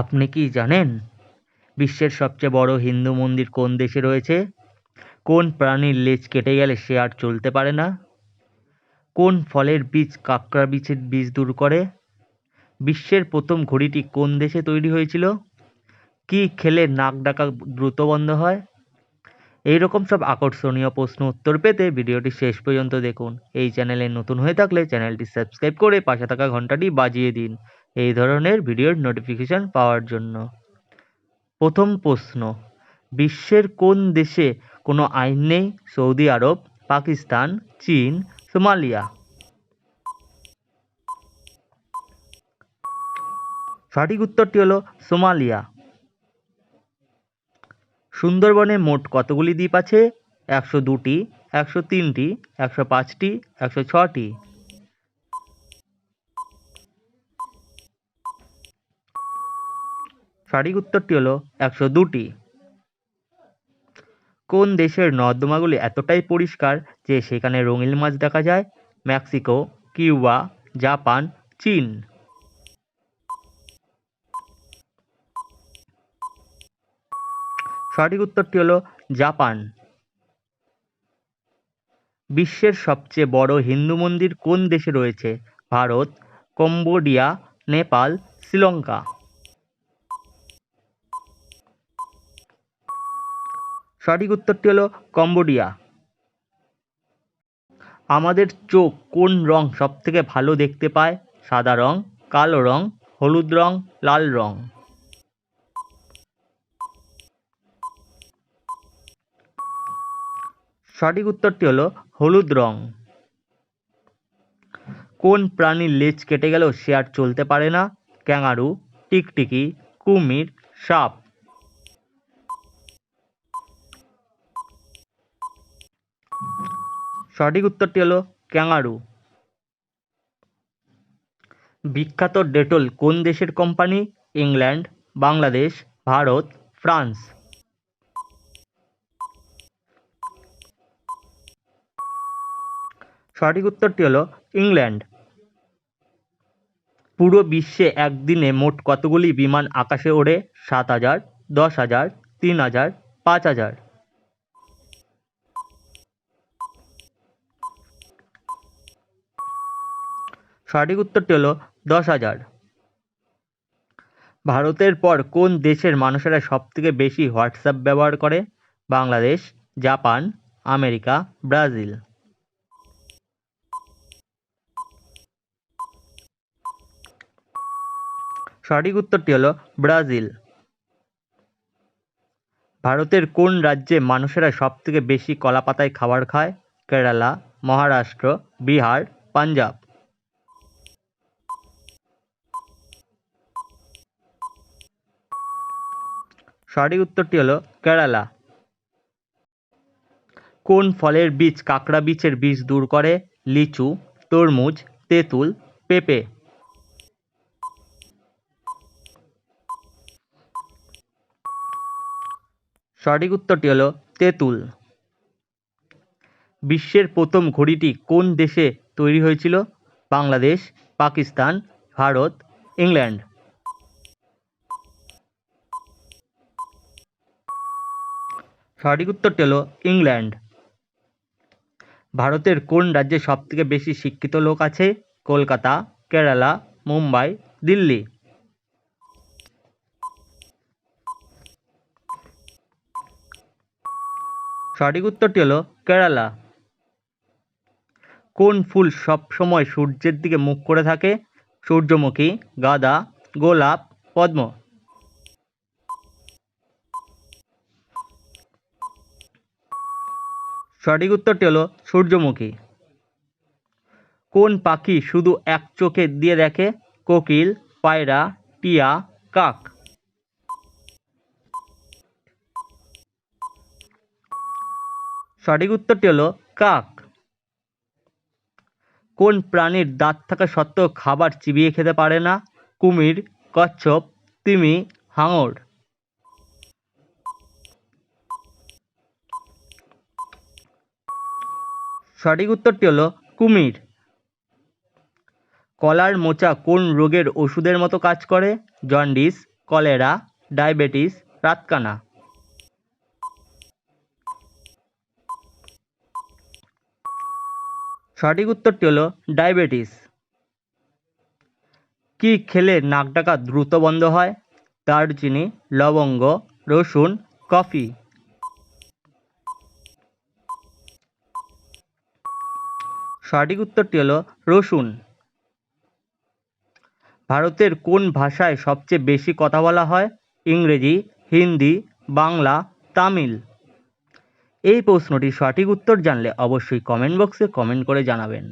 আপনি কি জানেন বিশ্বের সবচেয়ে বড় হিন্দু মন্দির কোন দেশে রয়েছে? কোন প্রাণীর লেজ কেটে গেলে সে আর চলতে পারে না? কোন ফলের বীজ কাঁকড়া বীজের বীজ দূর করে? বিশ্বের প্রথম ঘড়িটি কোন দেশে তৈরি হয়েছিল? কী খেলে নাক ডাকা দ্রুত বন্ধ হয়? এই রকম সব আকর্ষণীয় প্রশ্ন উত্তর পেতে ভিডিওটি শেষ পর্যন্ত দেখুন। এই চ্যানেলে নতুন হয়ে থাকলে চ্যানেলটি সাবস্ক্রাইব করে পাশে থাকা ঘন্টাটি বাজিয়ে দিন। এই ধরনের ভিডিওর নোটিফিকেশান পাওয়ার জন্য। প্রথম প্রশ্ন, বিশ্বের কোন দেশে কোনো আইন নেই? সৌদি আরব, পাকিস্তান, চীন, সোমালিয়া। সঠিক উত্তরটি হলো সোমালিয়া। সুন্দরবনে মোট কতগুলি দ্বীপ আছে? একশো দুটি, একশো তিনটি, একশো পাঁচটি, একশো ছটি। সঠিক উত্তরটি হলো একশো দুটি। কোন দেশের নর্দমাগুলি এতটাই পরিষ্কার যে সেখানে রঙিন মাছ দেখা যায়? মেক্সিকো, কিউবা, জাপান, চীন। সঠিক উত্তরটি হলো জাপান। বিশ্বের সবচেয়ে বড় হিন্দু মন্দির কোন দেশে রয়েছে? ভারত, কম্বোডিয়া, নেপাল, শ্রীলঙ্কা। সঠিক উত্তরটি হলো কম্বোডিয়া। আমাদের চোখ কোন রং সবথেকে ভালো দেখতে পায়? সাদা রং, কালো রং, হলুদ রং, লাল রং? সঠিক উত্তরটি হলো হলুদ রং। কোন প্রাণীর লেজ কেটে গেলেও সে আর চলতে পারে না? ক্যাঙারু টিকটিকি, কুমির, সাপ। সঠিক উত্তরটি হলো ক্যাঙারু। বিখ্যাত ডেটল কোন দেশের company? England, Bangladesh, Bharat, France. সঠিক উত্তরটি হলো ইংল্যান্ড। পুরো বিশ্বে একদিনে মোট কতগুলি বিমান আকাশে ওড়ে? সাত হাজার, দশ হাজার, তিন হাজার, পাঁচ হাজার। সঠিক উত্তরটি হলো দশ হাজার। ভারতের পর কোন দেশের মানুষেরা সবথেকে বেশি হোয়াটসঅ্যাপ ব্যবহার করে? Bangladesh, Japan, America, Brazil. সঠিক উত্তরটি হলো ব্রাজিল। ভারতের কোন রাজ্যে মানুষেরা সবথেকে বেশি কলা পাতায় খাবার খায়? কেরালা, মহারাষ্ট্র, বিহার, পাঞ্জাব। সঠিক উত্তরটি হলো কেরালা। কোন ফলের বীজ কাঁকড়া বীজের বীজ দূর করে? লিচু, তরমুজ, তেঁতুল, পেঁপে। সঠিক উত্তরটি হলো তেঁতুল। বিশ্বের প্রথম ঘড়িটি কোন দেশে তৈরি হয়েছিল? বাংলাদেশ, পাকিস্তান, ভারত, ইংল্যান্ড। সঠিক উত্তরটি হলো ইংল্যান্ড। ভারতের কোন রাজ্যে সবথেকে বেশি শিক্ষিত লোক আছে? কলকাতা, কেরালা, মুম্বাই, দিল্লি। সঠিক উত্তরটি হলো কেরালা। কোন ফুল সব সময় সূর্যের দিকে মুখ করে থাকে? সূর্যমুখী, গাঁদা, গোলাপ, পদ্ম। সঠিক উত্তরটি হলো সূর্যমুখী। কোন পাখি শুধু এক চোখে দিয়ে দেখে? কোকিল, পায়রা, টিয়া, কাক। সঠিক উত্তরটি হলো কাক। কোন প্রাণীর দাঁত থাকা সত্ত্বেও খাবার চিবিয়ে খেতে পারে না? কুমির, কচ্ছপ, তিমি, হাঙর। সঠিক উত্তরটি হলো কুমির। কলার মোচা কোন রোগের ওষুধের মতো কাজ করে? জন্ডিস, কলেরা, ডায়াবেটিস, রাতকানা। সঠিক উত্তরটি হলো ডায়াবেটিস। কি খেলে নাক ডাকা দ্রুত বন্ধ হয়? দারচিনি, লবঙ্গ, রসুন, কফি। সঠিক উত্তরটি হলো রসুন। ভারতের কোন ভাষায় সবচেয়ে বেশি কথা বলা হয়? ইংরেজি, হিন্দি, বাংলা, তামিল। এই প্রশ্নটির সঠিক উত্তর জানলে অবশ্যই কমেন্ট বক্সে কমেন্ট করে জানাবেন।